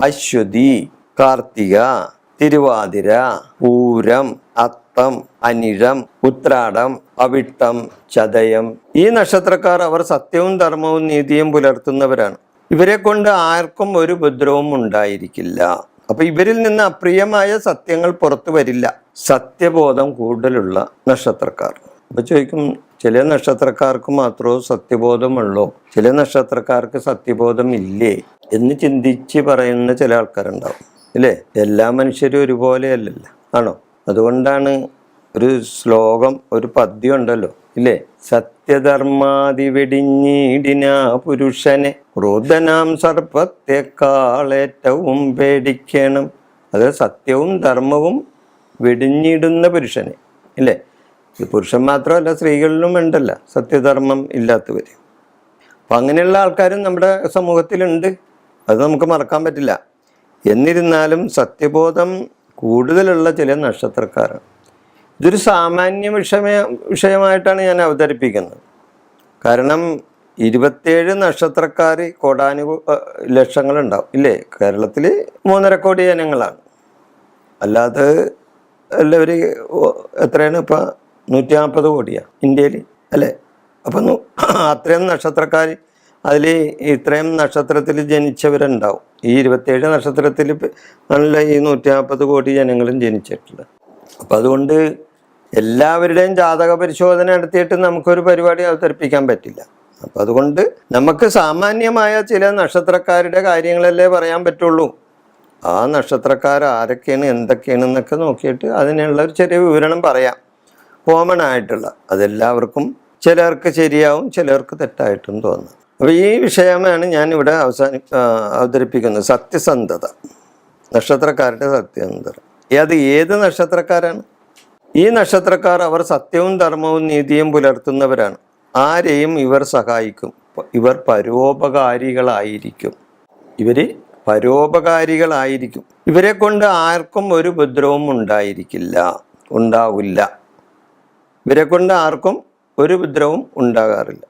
അശ്വതി കാർത്തിക തിരുവാതിര പൂരം അത്തം അനിഴം ഉത്രാടം അവിട്ടം ചതയം. ഈ നക്ഷത്രക്കാർ അവർ സത്യവും ധർമ്മവും നീതിയും പുലർത്തുന്നവരാണ്. ഇവരെ കൊണ്ട് ആർക്കും ഒരു ഉപദ്രവവും ഉണ്ടായിരിക്കില്ല. അപ്പൊ ഇവരിൽ നിന്ന് അപ്രിയമായ സത്യങ്ങൾ പുറത്തു വരില്ല. സത്യബോധം കൂടുതലുള്ള നക്ഷത്രക്കാർ. അപ്പൊ ചോദിക്കും ചില നക്ഷത്രക്കാർക്ക് മാത്രമേ സത്യബോധമുള്ളൂ. ചില നക്ഷത്രക്കാർക്ക് സത്യബോധം ഇല്ലേ എന്ന് ചിന്തിച്ച് പറയുന്ന ചില ആൾക്കാരുണ്ടാവും. ഇല്ലേ എല്ലാ മനുഷ്യരും ഒരുപോലെയല്ലല്ലോ ആണോ? അതുകൊണ്ടാണ് ഒരു ശ്ലോകം ഒരു പദ്യം ഉണ്ടല്ലോ. ഇല്ലേ? സത്യധർമാതി വെടിഞ്ഞീടിന പുരുഷനെ ക്രോധനാം സർപ്പത്തെക്കാളേറ്റവും പേടിക്കണം. അത് സത്യവും ധർമ്മവും വെടിഞ്ഞിടുന്ന പുരുഷനെ. ഇല്ലേ? ഇത് പുരുഷൻ മാത്രമല്ല സ്ത്രീകളിലും ഉണ്ടല്ല. സത്യധർമ്മം ഇല്ലാത്തവർ അപ്പം അങ്ങനെയുള്ള ആൾക്കാരും നമ്മുടെ സമൂഹത്തിലുണ്ട്. അത് നമുക്ക് മറക്കാൻ പറ്റില്ല. എന്നിരുന്നാലും സത്യബോധം കൂടുതലുള്ള ചില നക്ഷത്രക്കാരാണ്. ഇതൊരു സാമാന്യ വിഷയ വിഷയമായിട്ടാണ് ഞാൻ അവതരിപ്പിക്കുന്നത്. കാരണം ഇരുപത്തേഴ് നക്ഷത്രക്കാർ കോടാനു ലക്ഷങ്ങളുണ്ടാവും. ഇല്ലേ? കേരളത്തിൽ മൂന്നര കോടി ജനങ്ങളാണ്. അല്ലാതെ എല്ലാവരും എത്രയാണ് ഇപ്പം നൂറ്റി നാൽപ്പത് കോടിയാണ് ഇന്ത്യയിൽ അല്ലേ? അപ്പം അത്രയും നക്ഷത്രക്കാർ അതിൽ ഇത്രയും നക്ഷത്രത്തിൽ ജനിച്ചവരുണ്ടാവും. ഈ ഇരുപത്തേഴ് നക്ഷത്രത്തിൽ നല്ല ഈ നൂറ്റി നാൽപ്പത് കോടി ജനങ്ങളും ജനിച്ചിട്ടുണ്ട്. അപ്പം അതുകൊണ്ട് എല്ലാവരുടെയും ജാതക പരിശോധന നടത്തിയിട്ട് നമുക്കൊരു പരിപാടി അവതരിപ്പിക്കാൻ പറ്റില്ല. അപ്പം അതുകൊണ്ട് നമുക്ക് സാമാന്യമായ ചില നക്ഷത്രക്കാരുടെ കാര്യങ്ങളല്ലേ പറയാൻ പറ്റുള്ളൂ. ആ നക്ഷത്രക്കാർ ആരൊക്കെയാണ് എന്തൊക്കെയാണ് എന്നൊക്കെ നോക്കിയിട്ട് അതിനുള്ള ഒരു ചെറിയ വിവരണം പറയാം. കോമൺ ആയിട്ടുള്ള അതെല്ലാവർക്കും ചിലർക്ക് ശരിയാവും ചിലർക്ക് തെറ്റായിട്ടും തോന്നും. അപ്പോൾ ഈ വിഷയമാണ് ഞാൻ ഇവിടെ അവസാനി അവതരിപ്പിക്കുന്നത്. സത്യസന്ധത. നക്ഷത്രക്കാരുടെ സത്യസന്ധത. അത് ഏത് നക്ഷത്രക്കാരാണ്? ഈ നക്ഷത്രക്കാർ അവർ സത്യവും ധർമ്മവും നീതിയും പുലർത്തുന്നവരാണ്. ആരെയും ഇവർ സഹായിക്കും. ഇവർ പരോപകാരികളായിരിക്കും. ഇവർ പരോപകാരികളായിരിക്കും. ഇവരെ കൊണ്ട് ആർക്കും ഒരു ഉപദ്രവവും ഉണ്ടായിരിക്കില്ല. ഉണ്ടാവില്ല. ഇവരെ കൊണ്ട് ആർക്കും ഒരു ഉപദ്രവവും ഉണ്ടാകാറില്ല.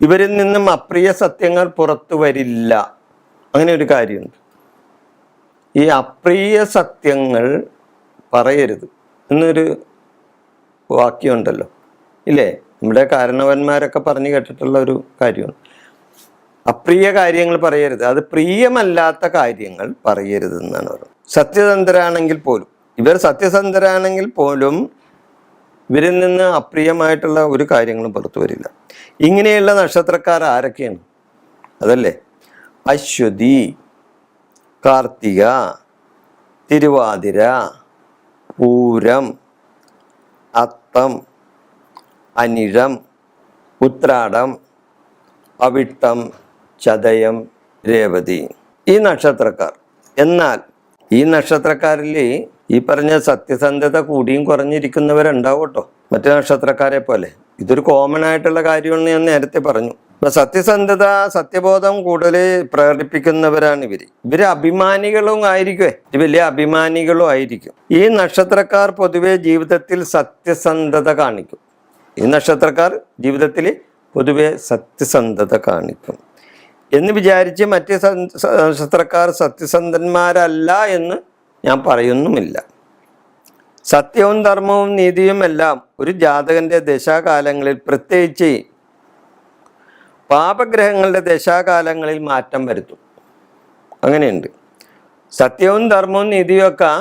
ഇവരിൽ നിന്നും അപ്രിയ സത്യങ്ങൾ പുറത്തു വരില്ല. അങ്ങനെ ഒരു കാര്യമുണ്ട്. ഈ അപ്രിയ സത്യങ്ങൾ പറയരുത് എന്നൊരു വാക്യമുണ്ടല്ലോ. ഇല്ലേ? നമ്മുടെ കാരണവന്മാരൊക്കെ പറഞ്ഞു കേട്ടിട്ടുള്ള ഒരു കാര്യമാണ് അപ്രിയ കാര്യങ്ങൾ പറയരുത്. അത് പ്രിയമല്ലാത്ത കാര്യങ്ങൾ പറയരുത് എന്നാണ് പറയുന്നത്. സത്യസന്ധരാണെങ്കിൽ പോലും ഇവർ സത്യസന്ധരാണെങ്കിൽ പോലും ഇവരിൽ നിന്ന് അപ്രിയമായിട്ടുള്ള ഒരു കാര്യങ്ങളും പുറത്തു വരില്ല. ഇങ്ങനെയുള്ള നക്ഷത്രക്കാർ ആരൊക്കെയാണ്? അതല്ലേ? അശ്വതി കാർത്തിക തിരുവാതിര പൂരം അത്തം അനിഴം ഉത്രാടം അവിട്ടം ചതയം രേവതി. ഈ നക്ഷത്രക്കാർ എന്നാൽ ഈ നക്ഷത്രക്കാരിൽ ഈ പറഞ്ഞ സത്യസന്ധത കൂടിയും കുറഞ്ഞിരിക്കുന്നവരുണ്ടാവും കേട്ടോ മറ്റു നക്ഷത്രക്കാരെ പോലെ. ഇതൊരു കോമൺ ആയിട്ടുള്ള കാര്യമെന്ന് ഞാൻ നേരത്തെ പറഞ്ഞു. സത്യസന്ധത സത്യബോധം കൂടുതൽ പ്രകടിപ്പിക്കുന്നവരാണ് ഇവർ. ഇവർ അഭിമാനികളും ആയിരിക്കുമേ ഇത് വലിയ അഭിമാനികളും ആയിരിക്കും. ഈ നക്ഷത്രക്കാർ പൊതുവെ ജീവിതത്തിൽ സത്യസന്ധത കാണിക്കും. ഈ നക്ഷത്രക്കാർ ജീവിതത്തിൽ പൊതുവെ സത്യസന്ധത കാണിക്കും. എന്ന് വിചാരിച്ച് മറ്റ് നക്ഷത്രക്കാർ സത്യസന്ധന്മാരല്ല എന്ന് ഞാൻ പറയുന്നുമില്ല. സത്യവും ധർമ്മവും നീതിയുമെല്ലാം ഒരു ജാതകന്റെ ദശാകാലങ്ങളിൽ പ്രത്യേകിച്ച് പാപഗ്രഹങ്ങളുടെ ദശാകാലങ്ങളിൽ മാറ്റം വരുത്തും. അങ്ങനെയുണ്ട്. സത്യവും ധർമ്മവും നീതിയും ഒക്കെ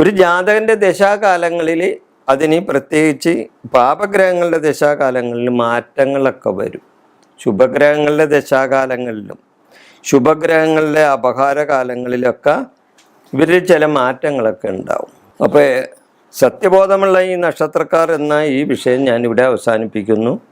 ഒരു ജാതകന്റെ ദശാകാലങ്ങളിൽ അതിന് പ്രത്യേകിച്ച് പാപഗ്രഹങ്ങളുടെ ദശാകാലങ്ങളിൽ മാറ്റങ്ങളൊക്കെ വരും. ശുഭഗ്രഹങ്ങളുടെ ദശാകാലങ്ങളിലും ശുഭഗ്രഹങ്ങളുടെ അപഹാരകാലങ്ങളിലൊക്കെ ഇവരിൽ ചില മാറ്റങ്ങളൊക്കെ ഉണ്ടാവും. അപ്പോൾ സത്യബോധമുള്ള ഈ നക്ഷത്രക്കാർ എന്ന ഈ വിഷയം ഞാനിവിടെ അവസാനിപ്പിക്കുന്നു.